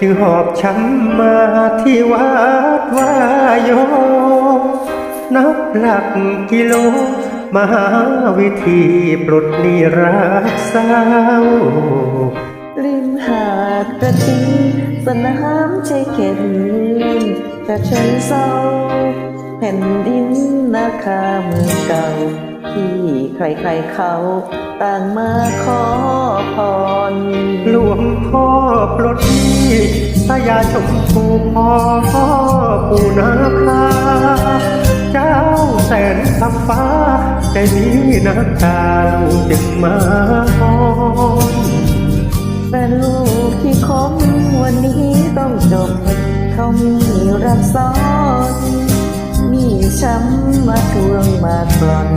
จึงหอบฉันมาที่วัดวายโย นับหลักกิโล มหาวิธีปลดนี้รักเศร้าริมหาดกระทิงสนามชายเข็นจากเชิงเศร้าแผ่นดินนาคาเมืองเก่า ที่ใครๆเขาต่างมาขอพร หลวงพ่อปลดหนี้พระยาชมพูพ่อพ่อปู่นาคาเจ้าแสนคำฟ้าใจมีน้ำตาลูกจึงมาหอแต่ลูกที่คมวันนี้ต้องจบเขามีรักซ้อน ช้ำมาทวงมากร่อน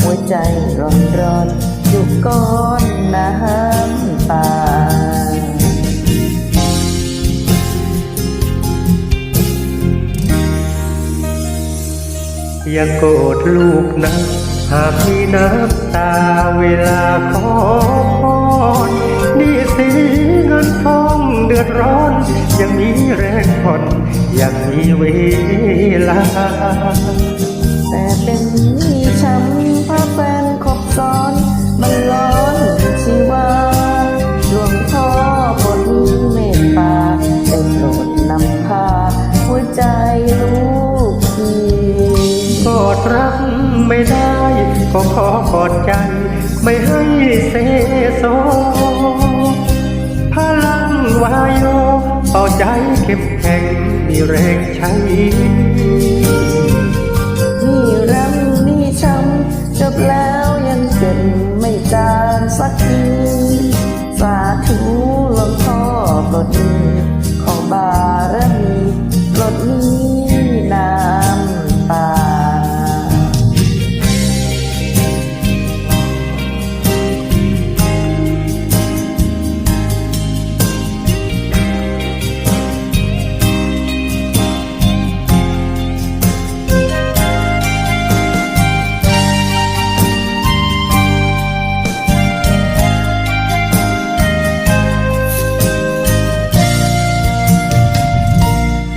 หัวใจร้อนร้อนๆอยู่ก้อนน้ำตาอย่าโกรธลูกนะ หากมีน้ำตาเวลาขอพร นี่สิเงินทองเดือดร้อน ยังมีแรงผ่อนยังมีเวลา แต่เป็นหนี้ช้ำพาแฟนคบซ้อน มันร้อนชีวาหลวงพ่อโปรดมีเมตตาได้โปรดนำพาหัวใจลูกทีกอดรักไม่ได้ ก็ขอกอดใจ ไม่ให้เซโซ ใจเข้มแข็งมีแรงใช้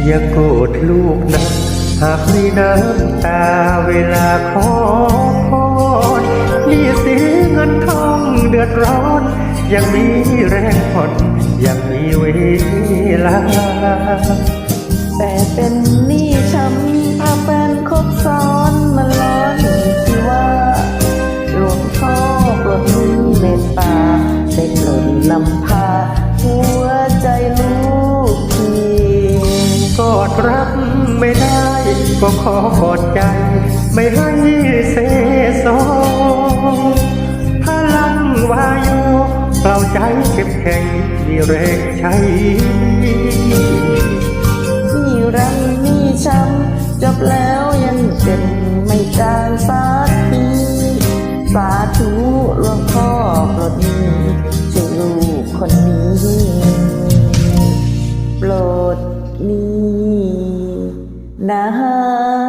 อย่าโกรธลูกนะ หากมีน้ำตาเวลาขอพรนี่สิเงินทองเดือดร้อน ยังมีแรงผ่อนยังมีเวลาแต่เป็น ก็ขอกอดใจ ไม่ให้เซโซพลังวายโยเปล่าใจเข้มแข็งมีแรงใช้นี่รังนี่ช้ำจบแล้วยังเจ็บไม่จางสักทีสาธุหลวงพ่อปลดหนี้ช่วยลูกคนนี้โปรดห นะ